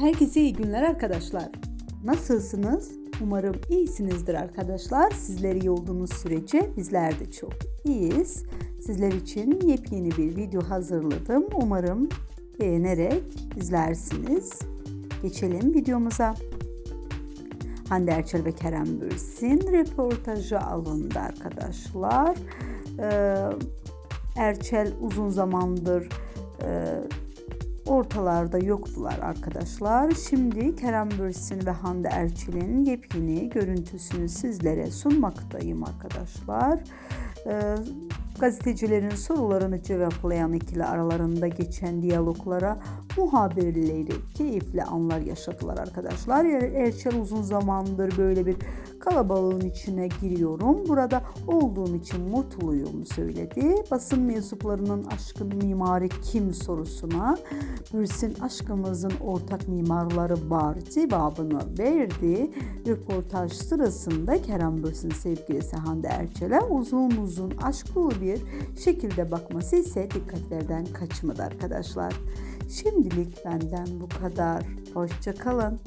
Herkese iyi günler arkadaşlar. Nasılsınız? Umarım iyisinizdir arkadaşlar. Sizler iyi olduğunuz sürece bizler de çok iyiyiz. Sizler için yepyeni bir video hazırladım. Umarım beğenerek izlersiniz. Geçelim videomuza. Hande Erçel ve Kerem Bürsin röportajı alındı arkadaşlar. Ee, Erçel uzun zamandır e, ortalarda yoktular arkadaşlar. Şimdi Kerem Bürsin ve Hande Erçel'in yepyeni görüntüsünü sizlere sunmaktayım arkadaşlar. Ee, gazetecilerin sorularını cevaplayan ikili aralarında geçen diyaloglara muhabirleri keyifli anlar yaşadılar arkadaşlar. Er- Erçel uzun zamandır böyle bir kalabalığın içine giriyorum. Burada olduğum için mutluyum söyledi. Basın mensuplarının aşkın mimarı kim sorusuna Bürsin aşkımızın ortak mimarları var cevabını verdi. Röportaj sırasında Kerem Bürsin sevgilisi Hande Erçel'e uzun uzun aşklı bir şekilde bakması ise dikkatlerden kaçmadı arkadaşlar. Şimdilik benden bu kadar. Hoşçakalın.